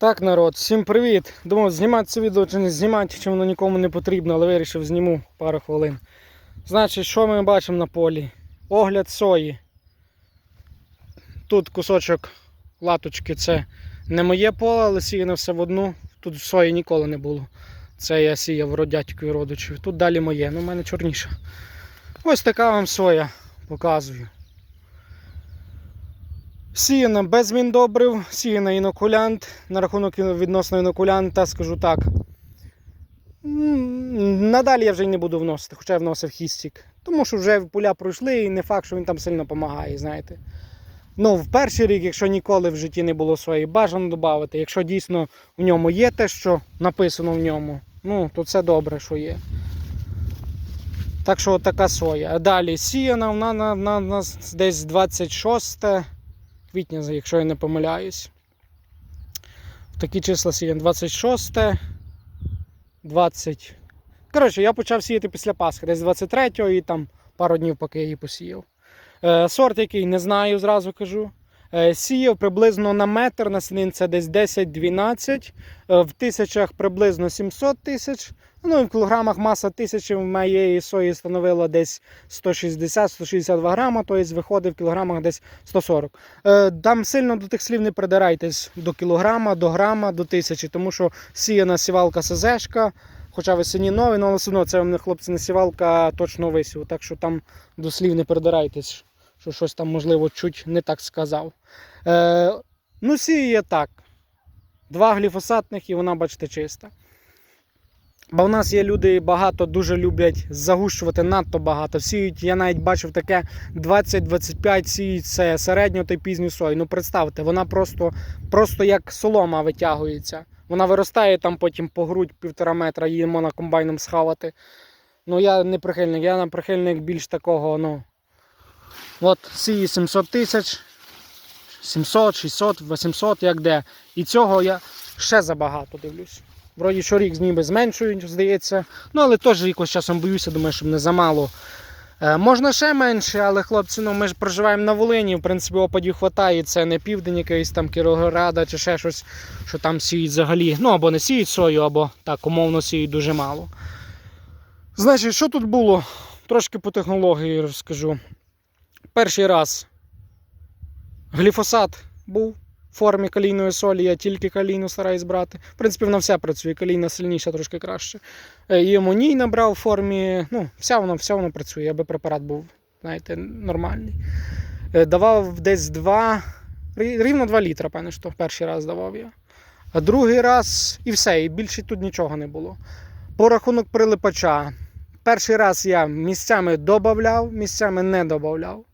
Так, народ, всім привіт! Думав, знімати це відео чи не знімати, чи воно нікому не потрібно, але вирішив зніму пару хвилин. Значить, що ми бачимо на полі? Огляд сої. Тут кусочок латочки це не моє поле, але сіяне все в одну. Тут сої ніколи не було. Це я сіяв родятькою родичів. Тут далі моє, ну в мене чорніше. Ось така вам соя показую. Сіяна без міндобрив, сіяна інокулянт. На рахунок відносно інокулянта скажу так. Надалі я вже й не буду вносити, хоча я вносив хістік. Тому що вже поля пройшли і не факт, що він там сильно допомагає, знаєте. Ну, в перший рік, якщо ніколи в житті не було своєї, бажано додати. Якщо дійсно в ньому є те, що написано в ньому, ну, то це добре, що є. Так що така соя. Далі сіяна, вона на, на, на десь 26 квітня, якщо я не помиляюсь. Такі числа сіян 26, 20. Коротше, я почав сіяти після Пасхи, десь 23-го і там пару днів, поки я її посіяв. Е, сорт, який не знаю, зразу кажу. Е, сіяв приблизно на метр, на сінин це десь 10-12, е, в тисячах приблизно 700 тисяч. Ну і в кілограмах маса тисячі в моєї сої становила десь 160-162 грама, тобто виходить в кілограмах десь 140. Е, Там сильно до тих слів не придирайтесь до кілограма, до грама, до тисячі, тому що сіяна сівалка СЗшка, хоча весені нові, але все одно це вам, хлопці, не сівалка точно висів. Так що там до слів не придирайтесь, що щось там, можливо, чуть не так сказав. Е, ну, сіє так. Два гліфосатних і вона, бачите, чиста. Бо в нас є люди багато дуже люблять загущувати надто багато. Сіють, я навіть бачив таке 20-25 сіють це середньо та пізню сою. Ну представте, вона просто, просто як солома витягується. Вона виростає там потім по грудь півтора метра, її можна комбайном схавати. Ну я не прихильник, я на прихильник більш такого, ну. От сіє 700 тисяч, 700, 600, 800, як де. І цього я ще забагато дивлюсь. Вроді щорік ніби зменшують, здається. Ну, але теж якось часом боюся, думаю, щоб не замало. Е, можна ще менше, але хлопці, ну ми ж проживаємо на Волині, в принципі, опадів хватає. Це не південь якийсь там Кіровограда чи ще щось, що там сіють взагалі. Ну або не сіють сою, або так умовно сіють дуже мало. Значить, що тут було? Трошки по технології розкажу. Перший раз гліфосат був формі калійної солі, я тільки калійну стараюсь брати. В принципі, вона вся працює, калійна сильніша, трошки краще. Е, І амоній набрав в формі. Ну, вся воно, вся воно працює, аби препарат був, знаєте, нормальний. Е, Давав десь 2, рівно 2 літра, певно, що перший раз давав я. А другий раз і все, і більше тут нічого не було. По рахунок прилипача. Перший раз я місцями додавав, місцями не додавав.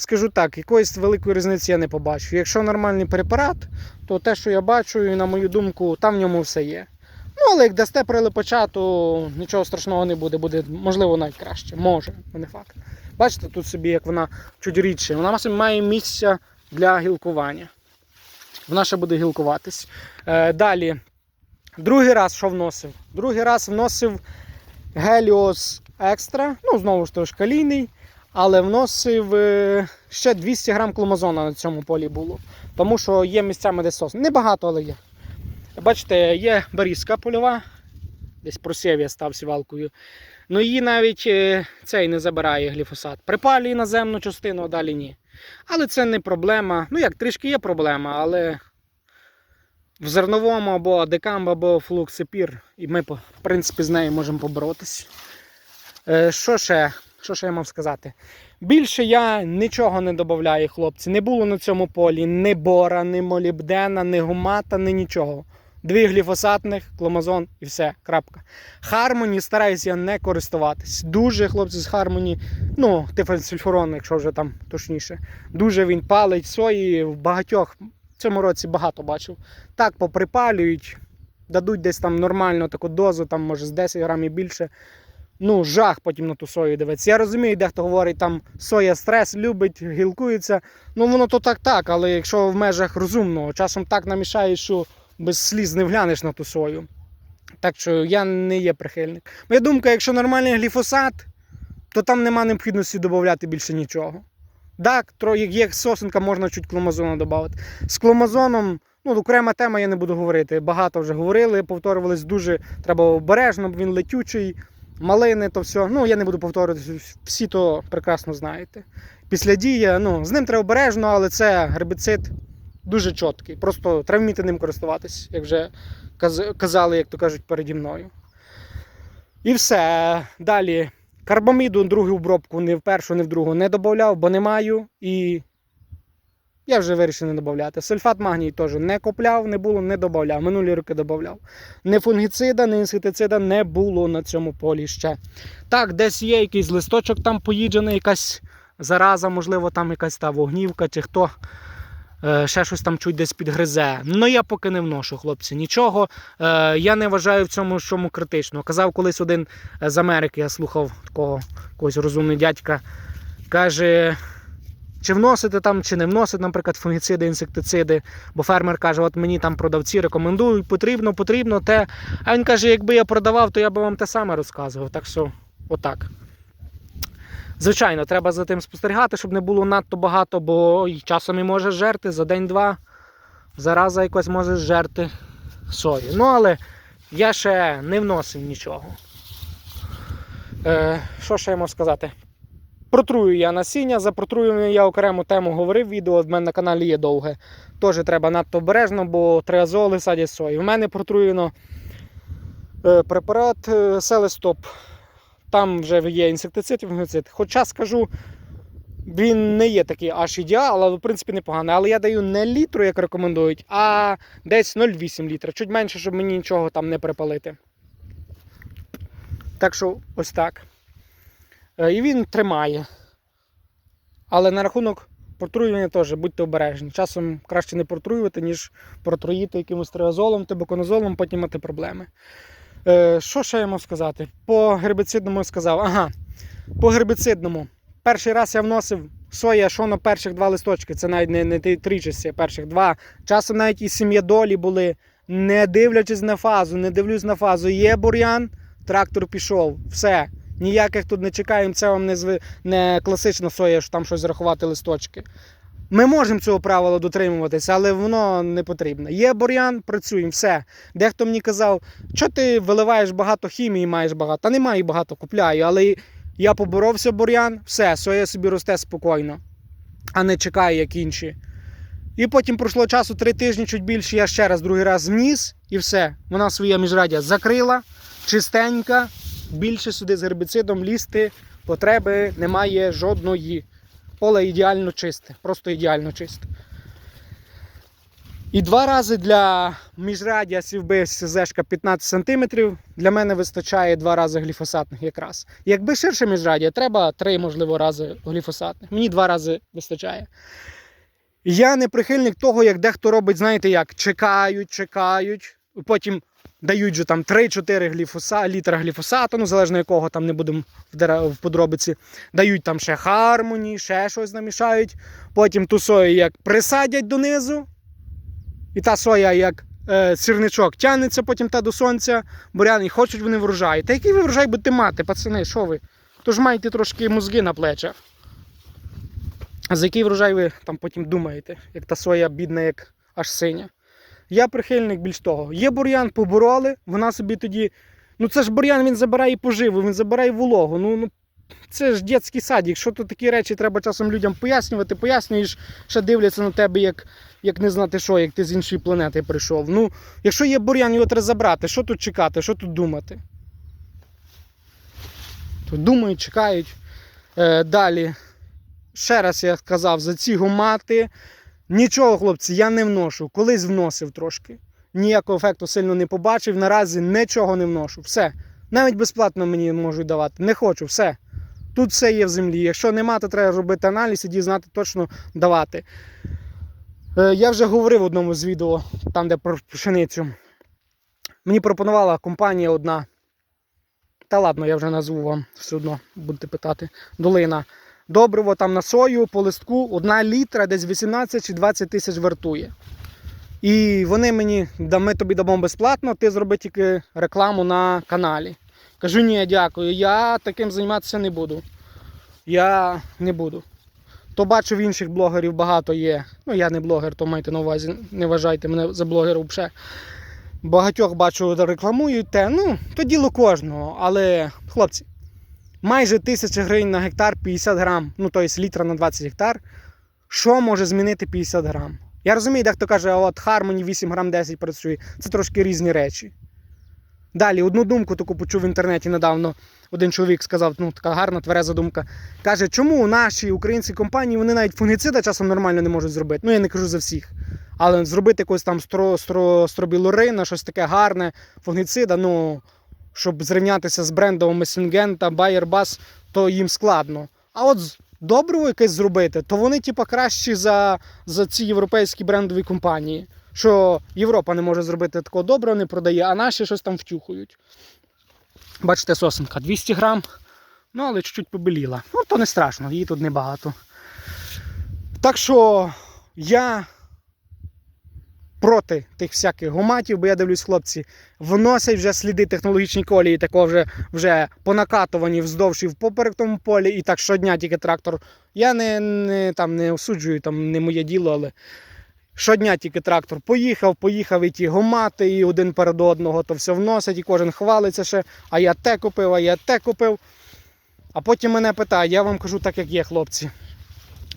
Скажу так, якоїсь великої різниці я не побачу. Якщо нормальний препарат, то те, що я бачу, і на мою думку, там в ньому все є. Ну, але як дасте прилипача, то нічого страшного не буде, буде можливо навіть краще. Може, не факт. Бачите, тут собі як вона чуть рідше. Вона має місце для гілкування. Вона ще буде гілкуватись. Е, далі, другий раз що вносив? Другий раз вносив Helios Extra, ну, знову ж таки, калійний. Але вносив е, ще 200 грам кломазона на цьому полі було. Тому що є місцями де сос. Небагато, але є. Бачите, є барізка польова. Десь просів я став сівалкою. Ну її навіть е, цей не забирає гліфосат. Припалює наземну частину, а далі ні. Але це не проблема. Ну як, трішки є проблема, але в зерновому або декамб, або флуксипір, і ми, в принципі, з нею можемо поборотись. Е, Що ще? Що ще я мав сказати? Більше я нічого не додаю, хлопці. Не було на цьому полі ні бора, ні молібдена, ні гумата, ні нічого. Дві гліфосатних, кломазон і все. крапка. Хармоні стараюся я не користуватись. Дуже хлопці з Хармоні, ну, тифенсульфурон, якщо вже там точніше. Дуже він палить сої в багатьох. В цьому році багато бачив. Так поприпалюють, дадуть десь там нормальну таку дозу, там може з 10 грамів більше ну, жах потім на ту сою дивитися. Я розумію, дехто говорить, там соя стрес любить, гілкується. Ну воно то так так, але якщо в межах розумного, часом так намішає, що без сліз не вглянеш на ту сою. Так що я не є прихильник. Моя думка, якщо нормальний гліфосат, то там нема необхідності додати більше нічого. Так, як є сосенка, можна чуть кломазону додати. З кломазоном Ну, окрема тема, я не буду говорити. Багато вже говорили, повторювались дуже треба обережно, він летючий, малини, то все. Ну, я не буду повторювати, всі то прекрасно знаєте. Після дії, ну, з ним треба обережно, але це гербіцид дуже чіткий. Просто треба вміти ним користуватись, як вже казали, як то кажуть, переді мною. І все. Далі. Карбаміду другу обробку ні в першу, ні в другу не додавав, бо не маю. І я вже вирішив не додати. Сульфат магній теж не купляв, не було, не додавав. Минулі роки додавав. Ні фунгіцида, ні інсектицида не було на цьому полі ще. Так, десь є якийсь листочок там поїджений, якась зараза, можливо, там якась та вогнівка чи хто. е, Ще щось там чуть десь підгризе. Ну я поки не вношу, хлопці. Нічого. Е, я не вважаю в цьому чому критично. Казав колись один е, з Америки, я слухав такого якогось розумного дядька. Каже, чи вносити там, чи не вносити, наприклад, фунгіциди, інсектициди. Бо фермер каже, от мені там продавці рекомендують, потрібно, потрібно те. А він каже, якби я продавав, то я би вам те саме розказував. Так що, отак. Звичайно, треба за тим спостерігати, щоб не було надто багато, бо часом і може жерти за день-два. Зараза якось може жерти сою. Ну, але я ще не вносив нічого. Е, що ще я можу сказати? Протрую я насіння, за протруювання я окрему тему говорив, відео в мене на каналі є довге. Теж треба надто обережно, бо триазоли садять сої. В мене протруєно е, препарат е, Селестоп. Там вже є інсектицид і фунгіцид. Хоча скажу, він не є такий аж ідеал, але в принципі непоганий. Але я даю не літру, як рекомендують, а десь 0,8 літра. Чуть менше, щоб мені нічого там не припалити. Так що ось так. Е, І він тримає. Але на рахунок протруювання теж будьте обережні. Часом краще не протруювати, ніж протруїти якимось триазолом, тибоконозолом, потім мати проблеми. Е, Що ще я можу сказати? По гербіцидному я сказав. Ага, по гербіцидному. Перший раз я вносив соя, що на перших два листочки, це навіть не, не три часи, перших два. Часом навіть і сім'ядолі були, не дивлячись на фазу, не дивлюсь на фазу. Є бур'ян, трактор пішов, все. Ніяких тут не чекаємо, це вам не, зви... не класична соя, що там щось зарахувати листочки. Ми можемо цього правила дотримуватися, але воно не потрібно. Є бур'ян, працюємо, все. Дехто мені казав, що ти виливаєш багато хімії, маєш багато. Та немає багато, купляю. Але я поборовся бур'ян, все, соя собі росте спокійно, а не чекає, як інші. І потім пройшло часу три тижні, чуть більше, я ще раз другий раз вніс і все. Вона своє міжраддя закрила, чистенька, більше сюди з гербіцидом лізти потреби немає жодної. Поле ідеально чисте, просто ідеально чисте. І два рази для міжраддя сівби СЗшка 15 см. Для мене вистачає два рази гліфосатних якраз. Якби ширше міжраддя, треба три, можливо, рази гліфосатних. Мені два рази вистачає. Я не прихильник того, як дехто робить, знаєте як, чекають, чекають, потім дають же там 3-4 гліфоса, літра гліфосату, ну залежно якого там не будемо в, подробиці. Дають там ще хармоні, ще щось намішають. Потім ту сою як присадять донизу. І та соя, як е, сірничок, тягнеться потім та до сонця, бурян, і хочуть вони врожай. Та який ви врожай будете мати, пацани, що ви? Тож маєте трошки мозги на плечах. А за який врожай ви там потім думаєте, як та соя бідна, як аж синя. Я прихильник більш того. Є бур'ян, побороли, вона собі тоді. Ну це ж бур'ян, він забирає поживу, він забирає вологу. Ну, ну це ж дитячий садик. Що тут такі речі треба часом людям пояснювати, пояснюєш, ще дивляться на тебе, як, як не знати що, як ти з іншої планети прийшов. Ну, якщо є бур'ян, його треба забрати. Що тут чекати, що тут думати? Тут думають, чекають. Е, далі. Ще раз я сказав, за ці гумати. Нічого, хлопці, я не вношу. Колись вносив трошки. Ніякого ефекту сильно не побачив. Наразі нічого не вношу. Все. Навіть безплатно мені можуть давати. Не хочу, все. Тут все є в землі. Якщо нема, то треба робити аналіз і дізнати точно давати. Е, я вже говорив в одному з відео, там де про пшеницю. Мені пропонувала компанія одна. Та ладно, я вже назву вам все одно, будете питати. Долина. Добриво там на сою по листку 1 літра десь 18 чи 20 тисяч вартує. І вони мені, да, ми тобі дамо безплатно, ти зроби тільки рекламу на каналі. Кажу, ні, дякую, я таким займатися не буду. Я не буду. То бачу в інших блогерів багато є. Ну, я не блогер, то майте на увазі, не вважайте мене за блогера взагалі. Багатьох бачу, рекламують те. Ну, то діло кожного. Але, хлопці, майже тисяча гривень на гектар 50 грам, ну тобто літра на 20 гектар. Що може змінити 50 грам? Я розумію, дехто каже, от Harmony 8 грам 10 працює. Це трошки різні речі. Далі, одну думку таку почув в інтернеті недавно. Один чоловік сказав, ну така гарна твереза думка. Каже, чому наші українські компанії вони навіть фунгіцида часом нормально не можуть зробити. Ну я не кажу за всіх. Але зробити якось там стро, стро, стробілурина, щось таке гарне, фунгіцида, ну, щоб зрівнятися з брендом Сінгента, Bayer Bass, то їм складно. А от добриво якесь зробити, то вони, типа, кращі за, за ці європейські брендові компанії. Що Європа не може зробити такого доброго, не продає, а наші щось там втюхують. Бачите, сосенка 200 грам, ну але чуть-чуть побеліла. Ну, то не страшно, її тут небагато. Так що я проти тих всяких гуматів, бо я дивлюсь, хлопці, вносять вже сліди технологічні колії, такого вже, вже понакатувані вздовж і впоперек тому полі, і так щодня тільки трактор. Я не, не, там, не осуджую, там не моє діло, але щодня тільки трактор поїхав, поїхав і ті гумати, і один перед одного, то все вносять, і кожен хвалиться ще, а я те купив, а я те купив. А потім мене питають, я вам кажу так, як є, хлопці.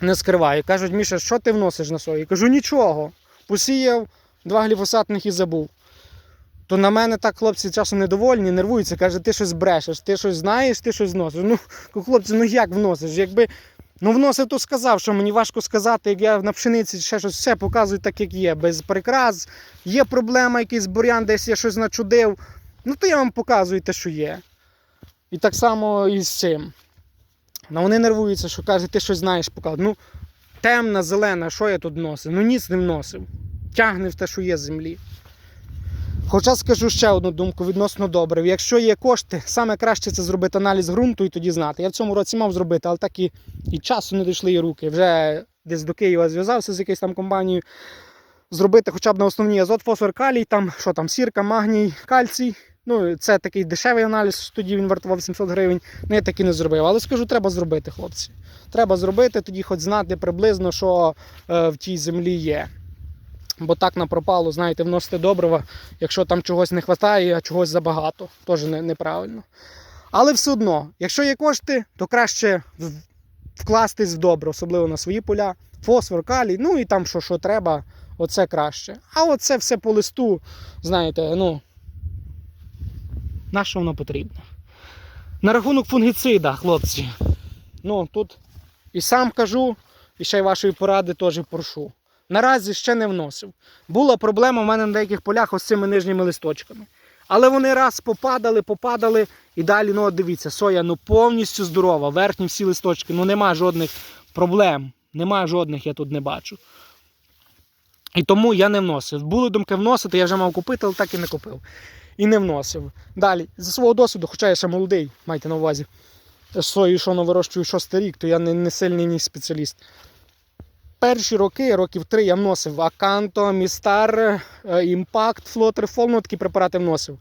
Не скриваю. Кажуть, Міша, що ти вносиш на сою? Я кажу, нічого. Посіяв два гліфосатних і забув. То на мене так хлопці часом недовольні, нервуються, каже, ти щось брешеш, ти щось знаєш, ти щось вносиш. Ну, хлопці, ну як вносиш? Якби ну вносив, то сказав, що мені важко сказати, як я на пшениці ще щось все показую так, як є, без прикрас. Є проблема, якийсь бур'ян, десь я щось начудив. Ну то я вам показую те, що є. І так само і з цим. Ну вони нервуються, що каже, ти щось знаєш, показує. Ну, темна, зелена, що я тут вносив? Ну ніц не вносив. Тягне в те, що є землі. Хоча скажу ще одну думку відносно добрив. Якщо є кошти, саме краще це зробити аналіз ґрунту і тоді знати. Я в цьому році мав зробити, але так і, і часу не дійшли і руки. Вже десь до Києва зв'язався з якоюсь там компанією. Зробити хоча б на основні азот, фосфор, калій, там, що там, сірка, магній, кальцій. Ну, це такий дешевий аналіз, тоді він вартував 700 гривень. Ну, я так і не зробив. Але скажу, треба зробити, хлопці. Треба зробити, тоді хоч знати приблизно, що е, в тій землі є. Бо так на пропало, знаєте, вносити добрива, якщо там чогось не вистачає, а чогось забагато, теж не, неправильно. Але все одно, якщо є кошти, то краще вкластись в добре, особливо на свої поля, фосфор, калій, ну і там що, що треба, оце краще. А оце все по листу, знаєте, ну. На що воно потрібно? На рахунок фунгіцида, хлопці. Ну, тут і сам кажу, і ще й вашої поради теж прошу. Наразі ще не вносив. Була проблема в мене на деяких полях ось цими нижніми листочками. Але вони раз попадали, попадали, і далі, ну дивіться, соя ну повністю здорова. Верхні всі листочки, ну нема жодних проблем. Нема жодних, я тут не бачу. І тому я не вносив. Були думки вносити, я вже мав купити, але так і не купив. І не вносив. Далі, за свого досвіду, хоча я ще молодий, майте на увазі, сою, що вирощую шостий рік, то я не, не сильний ні спеціаліст. Перші роки, років три, я вносив Аканто, Містар, Імпакт, Флотер, Фол, ну такі препарати вносив.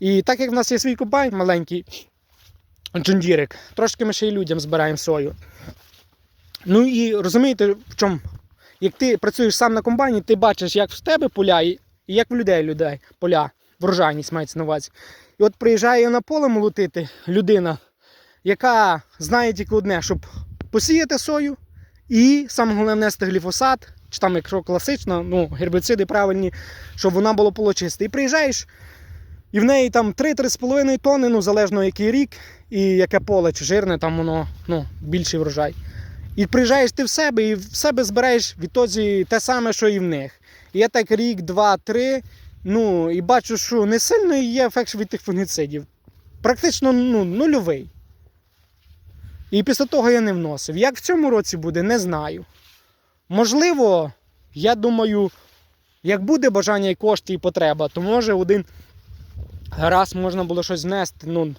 І так як в нас є свій комбайн маленький, джундірик, трошки ми ще й людям збираємо сою. Ну і розумієте, в чому? Як ти працюєш сам на комбайні, ти бачиш, як в тебе поля і як в людей людей поля, врожайність мається на увазі. І от приїжджає на поле молотити людина, яка знає тільки одне, щоб посіяти сою і саме головне внести гліфосат, чи там, якщо класично, ну, гербіциди правильні, щоб вона була полочиста. І приїжджаєш, і в неї там 3-3,5 тонни, ну залежно який рік і яке поле, чи жирне, там воно ну, більший врожай. І приїжджаєш ти в себе і в себе збираєш відтоді те саме, що і в них. І я так рік, два, три. Ну і бачу, що не сильно є ефект від тих фунгіцидів. Практично ну, нульовий. І після того я не вносив. Як в цьому році буде, не знаю. Можливо, я думаю, як буде бажання і кошти, і потреба, то може один раз можна було щось внести. Ну, е,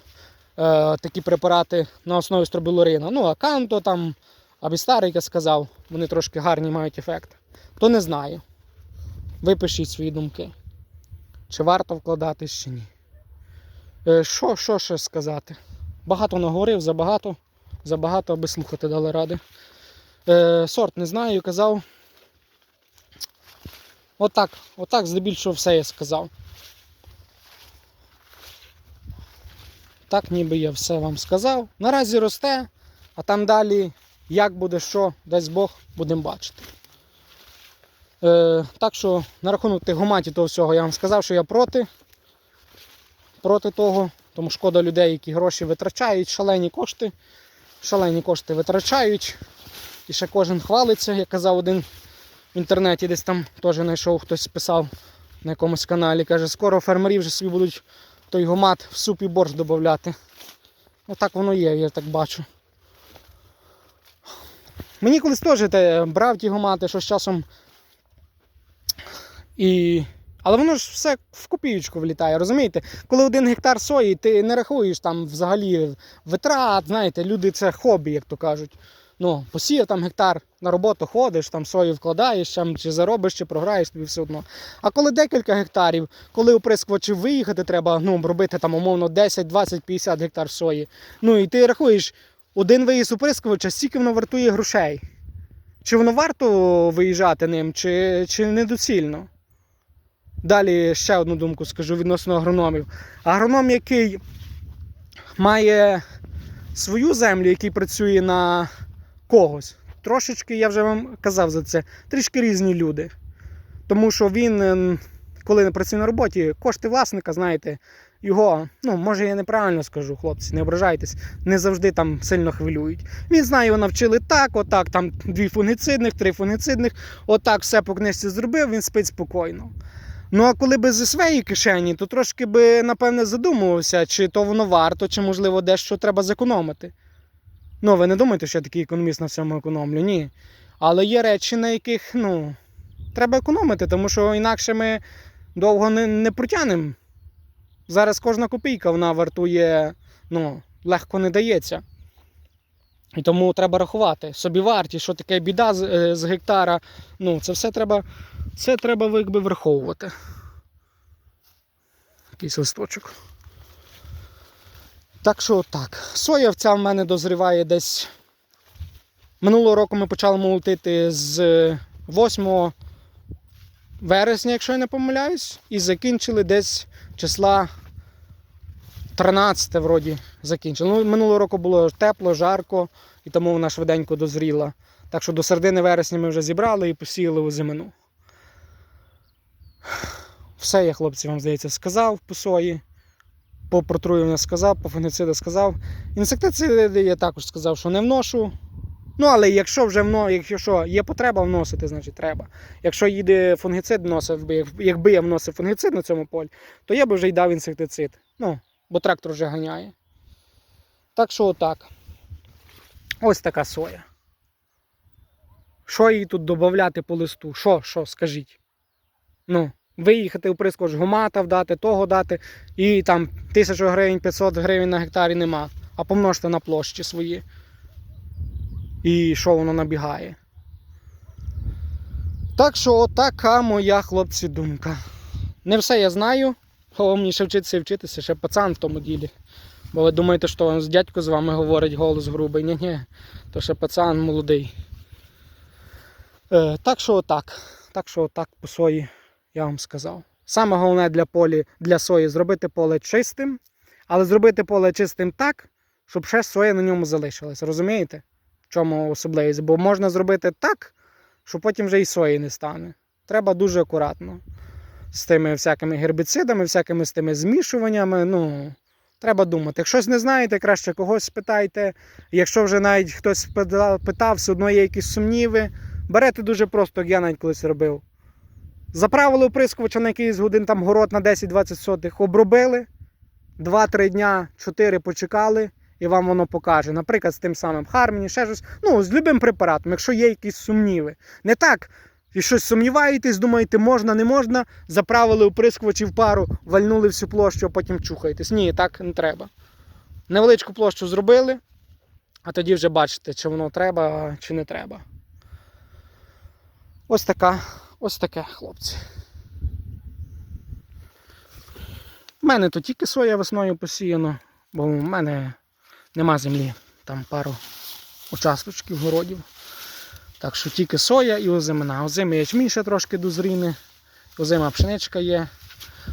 такі препарати на основі стробілурина. Ну, Аканто там, або старий, я сказав, вони трошки гарні мають ефект. То не знаю. Ви пишіть свої думки. Чи варто вкладатись, чи ні. Е, Що, що ще сказати? Багато наговорив, забагато, забагато, аби слухати дали ради. Е, сорт не знаю, казав. Отак, отак здебільшого все я сказав. Так, ніби я все вам сказав. Наразі росте, а там далі як буде що, дасть Бог, будемо бачити. Е, так що на рахунок тих того всього я вам сказав, що я проти. Проти того, тому шкода людей, які гроші витрачають, шалені кошти. Шалені кошти витрачають. І ще кожен хвалиться, як казав один в інтернеті, десь там теж знайшов, хтось писав на якомусь каналі. Каже, скоро фермері вже собі будуть той гомат в суп і борщ додати. Отак воно є, я так бачу. Мені колись теж те, брав ті гомати, що з часом. І... Але воно ж все в копієчку влітає, розумієте? Коли один гектар сої, ти не рахуєш там взагалі витрат, знаєте, люди це хобі, як то кажуть. Ну, посіяв там гектар на роботу ходиш, там сою вкладаєш, там, чи заробиш, чи програєш, тобі все одно. А коли декілька гектарів, коли оприскувачів виїхати, треба ну, робити там умовно 10, 20, 50 гектар сої. Ну і ти рахуєш, один виїзд оприскувача, скільки воно вартує грошей? Чи воно варто виїжджати ним, чи, чи недоцільно? Далі ще одну думку скажу відносно агрономів. Агроном, який має свою землю, який працює на когось. Трошечки, я вже вам казав за це, трішки різні люди. Тому що він, ем, коли працює на роботі, кошти власника, знаєте, його, ну, може я неправильно скажу, хлопці, не ображайтесь, не завжди там сильно хвилюють. Він знає, його навчили так, отак, там дві фунгіцидних, три фунгіцидних, отак все по книжці зробив, він спить спокійно. Ну а коли би зі своєї кишені, то трошки би, напевне, задумувався, чи то воно варто, чи, можливо, дещо треба зекономити. Ну, ви не думаєте, що я такий економіст на всьому економлю? Ні. Але є речі, на яких ну, треба економити, тому що інакше ми довго не, не протягнемо. Зараз кожна копійка вона вартує, ну, легко не дається. І тому треба рахувати. Собівартість, що таке біда з, е, з гектара. Ну, це все треба, це треба якби враховувати. Якийсь листочок. Так що так. Соя ця в мене дозріває десь. Минулого року ми почали молотити з 8 вересня, якщо я не помиляюсь, і закінчили десь числа 13 вроді закінчили. Ну, минулого року було тепло, жарко, і тому вона швиденько дозріла. Так що до середини вересня ми вже зібрали і посіяли у зимину. Все я, хлопці, вам здається, сказав по сої. По протруюванню сказав, по фунгіциду сказав. Інсектициди я також сказав, що не вношу. Ну, але якщо вже вно, якщо є потреба вносити, значить треба. Якщо їде фунгіцид, вносив би, якби я вносив фунгіцид на цьому полі, то я би вже й дав інсектицид. Ну, бо трактор вже ганяє. Так що отак. Ось така соя. Що їй тут додати по листу? Що, що, скажіть? Ну, виїхати оприскувач гумата вдати, того дати, і там 1000 гривень, 500 гривень на гектарі нема. А помножте на площі свої. І що воно набігає. Так що така моя хлопці думка. Не все я знаю. Ще вчитися і вчитися, ще пацан в тому ділі. Бо ви думаєте, що з дядько з вами говорить голос грубий. Ні, ні, то ще пацан молодий. Е, так що отак. Так що отак по сої я вам сказав. Саме головне для полі, для сої зробити поле чистим, але зробити поле чистим так, щоб ще соя на ньому залишилась. Розумієте? В чому особливість? Бо можна зробити так, що потім вже і сої не стане. Треба дуже акуратно. З тими всякими гербіцидами, всякими з тими змішуваннями. Ну, треба думати. Якщо не знаєте, краще когось спитайте. Якщо вже навіть хтось питав, все одно є якісь сумніви. Берете дуже просто, як я навіть колись робив. Заправили оприскувача на якийсь годин там город на 10-20 сотих, обробили, 2-3 дня, 4 почекали, і вам воно покаже. Наприклад, з тим самим Хармені, ще щось. Ну, з любим препаратом, якщо є якісь сумніви. Не так, і щось сумніваєтесь, думаєте, можна, не можна, заправили оприскувачі в пару, вальнули всю площу, а потім чухаєтесь. Ні, так не треба. Невеличку площу зробили, а тоді вже бачите, чи воно треба, чи не треба. Ось така, ось таке, хлопці. У мене то тільки соя весною посіяно, бо в мене нема землі. Там пару участочків городів. Так що тільки соя і озимина. Озимий ячмінь ще трошки дозріне, озима пшеничка є.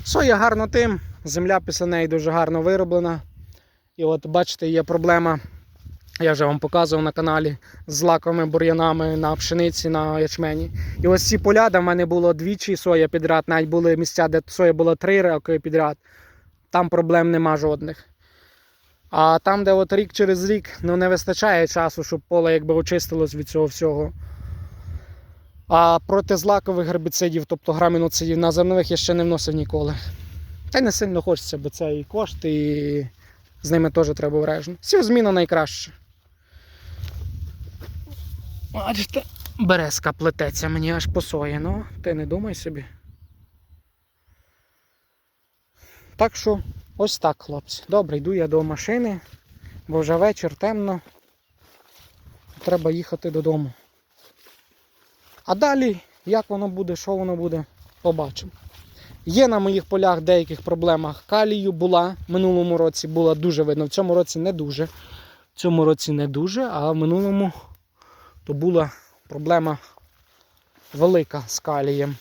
Соя гарно тим, земля після неї дуже гарно вироблена. І от бачите, є проблема, я вже вам показував на каналі, з злаковими бур'янами на пшениці, на ячмені. І ось ці поля, де в мене було двічі соя підряд, навіть були місця, де соя була три роки підряд, там проблем нема жодних. А там, де от рік через рік ну, не вистачає часу, щоб поле якби очистилось від цього всього. А проти злакових гербіцидів, тобто граміноцидів на зернових я ще не вносив ніколи. Та й не сильно хочеться, бо це і кошти, і з ними теж треба обережно. Сівзміна найкраще. Бачите, березка плететься мені аж по сої, ну, ти не думай собі. Так що, ось так, хлопці. Добре, йду я до машини, бо вже вечір темно. Треба їхати додому. А далі, як воно буде, що воно буде, побачимо. Є на моїх полях деяких проблемах калію була. В минулому році була дуже видно. В цьому році не дуже. В цьому році не дуже, а в минулому то була проблема велика з калієм.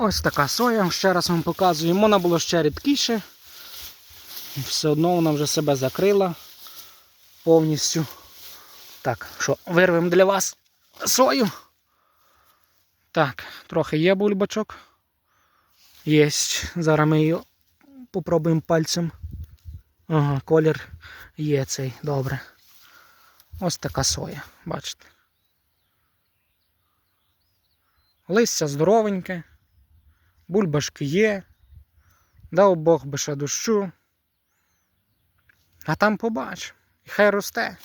Ось така соя, ще раз вам показую. Вона була ще рідкіше. Все одно вона вже себе закрила повністю. Так, що, вирвемо для вас сою. Так, трохи є бульбачок. Єсть. Зараз ми її попробуємо пальцем. Ага, колір є цей, добре. Ось така соя, бачите. Листя здоровеньке, бульбашки є. Дав Бог би ще дощу. А там побач. І хай росте.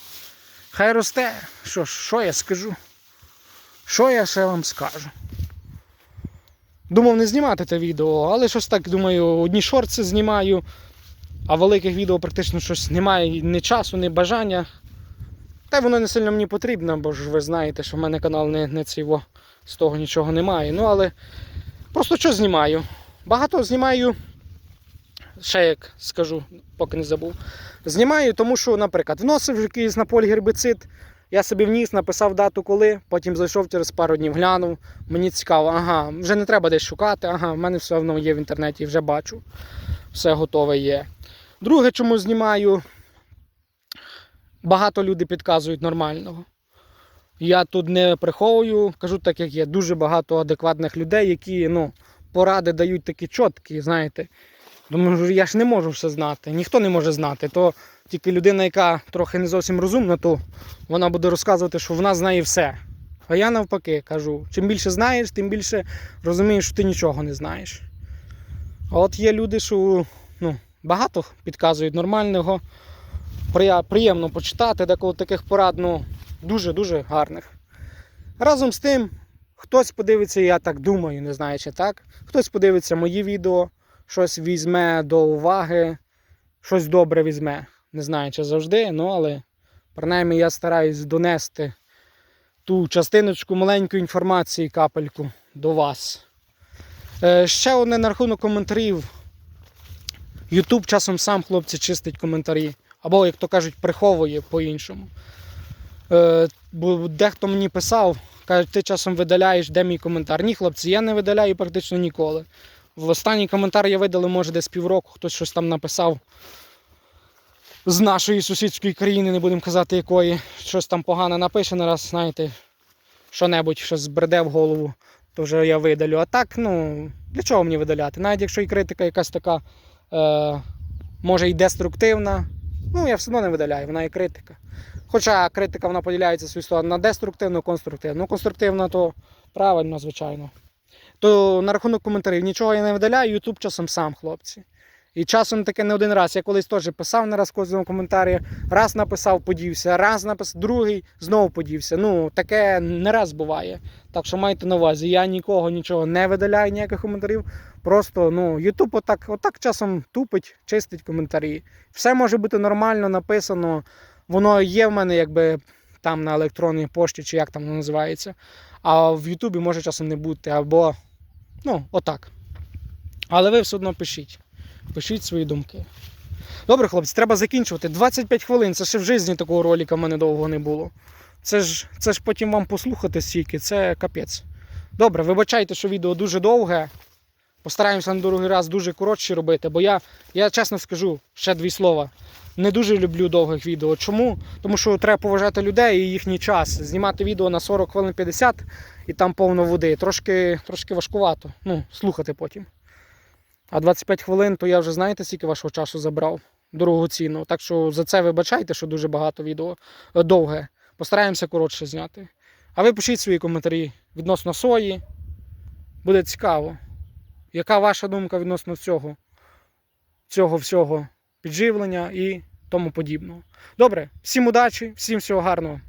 Хай росте. Що, що я скажу? Що я ще вам скажу? Думав не знімати те відео, але щось так думаю, одні шорти знімаю, а великих відео практично щось немає ні часу, ні бажання. Та воно не сильно мені потрібно, бо ж ви знаєте, що в мене канал не, не ціво, з того нічого немає. Ну але просто що знімаю? Багато знімаю, ще як скажу, поки не забув. Знімаю, тому що, наприклад, вносив якийсь на полі гербіцид, я собі вніс, написав дату коли, потім зайшов через пару днів, глянув. Мені цікаво, ага, вже не треба десь шукати, ага, в мене все одно є в інтернеті, вже бачу. Все готове є. Друге, чому знімаю, багато людей підказують нормального. Я тут не приховую, кажу так, як є. Дуже багато адекватних людей, які ну, поради дають такі чіткі, знаєте. Думаю, я ж не можу все знати, ніхто не може знати. То тільки людина, яка трохи не зовсім розумна, то вона буде розказувати, що вона знає все. А я навпаки кажу: чим більше знаєш, тим більше розумієш, що ти нічого не знаєш. А от є люди, що ну, багато підказують нормального. Приємно почитати, деколи таких порад ну, дуже-дуже гарних. Разом з тим, хтось подивиться, я так думаю, не знаю, чи так. Хтось подивиться мої відео, щось візьме до уваги, щось добре візьме. Не знаю, чи завжди, ну але принаймні я стараюсь донести ту частиночку маленької інформації, капельку до вас. Е, ще одне на рахунок коментарів. Ютуб часом сам хлопці чистить коментарі. Або, як то кажуть, приховує по-іншому. Е, бо дехто мені писав, каже, ти часом видаляєш, де мій коментар. Ні, хлопці, я не видаляю практично ніколи. В останній коментар я видалив, може, десь півроку, хтось щось там написав з нашої сусідської країни, не будемо казати якої, щось там погане напише на раз, знаєте, що-небудь, щось збреде в голову, то вже я видалю. А так, ну, для чого мені видаляти? Навіть якщо і критика якась така, е, може і деструктивна, ну я все одно не видаляю, вона і критика. Хоча критика вона поділяється свою сторону на деструктивну, конструктивну. Ну, конструктивна то правильно, звичайно. То на рахунок коментарів нічого я не видаляю, Ютуб часом сам, хлопці. І часом таке не один раз. Я колись теж писав не раз кожному коментарі, раз написав, подівся, раз написав, другий знову подівся. Ну, таке не раз буває. Так що майте на увазі, я нікого нічого не видаляю, ніяких коментарів. Просто ну, Ютуб отак, отак часом тупить, чистить коментарі. Все може бути нормально написано. Воно є в мене якби там на електронній пошті, чи як там воно називається. А в Ютубі може часом не бути. Або ну, отак. Але ви все одно пишіть. Пишіть свої думки. Добре, хлопці, треба закінчувати. 25 хвилин, це ще в житті такого ролика в мене довго не було. Це ж, це ж потім вам послухати стільки, це капець. Добре, вибачайте, що відео дуже довге. Постараємося на другий раз дуже коротше робити, бо я, я чесно скажу, ще дві слова. Не дуже люблю довгих відео. Чому? Тому що треба поважати людей і їхній час. Знімати відео на 40 хвилин 50 і там повно води. Трошки, трошки важкувато. Ну, слухати потім. А 25 хвилин, то я вже знаєте, скільки вашого часу забрав дорогоцінно. Так що за це вибачайте, що дуже багато відео е, довге. Постараємося коротше зняти. А ви пишіть свої коментарі відносно сої. Буде цікаво. Яка ваша думка відносно цього? Цього всього підживлення і тому подібного. Добре, всім удачі, всім всього гарного.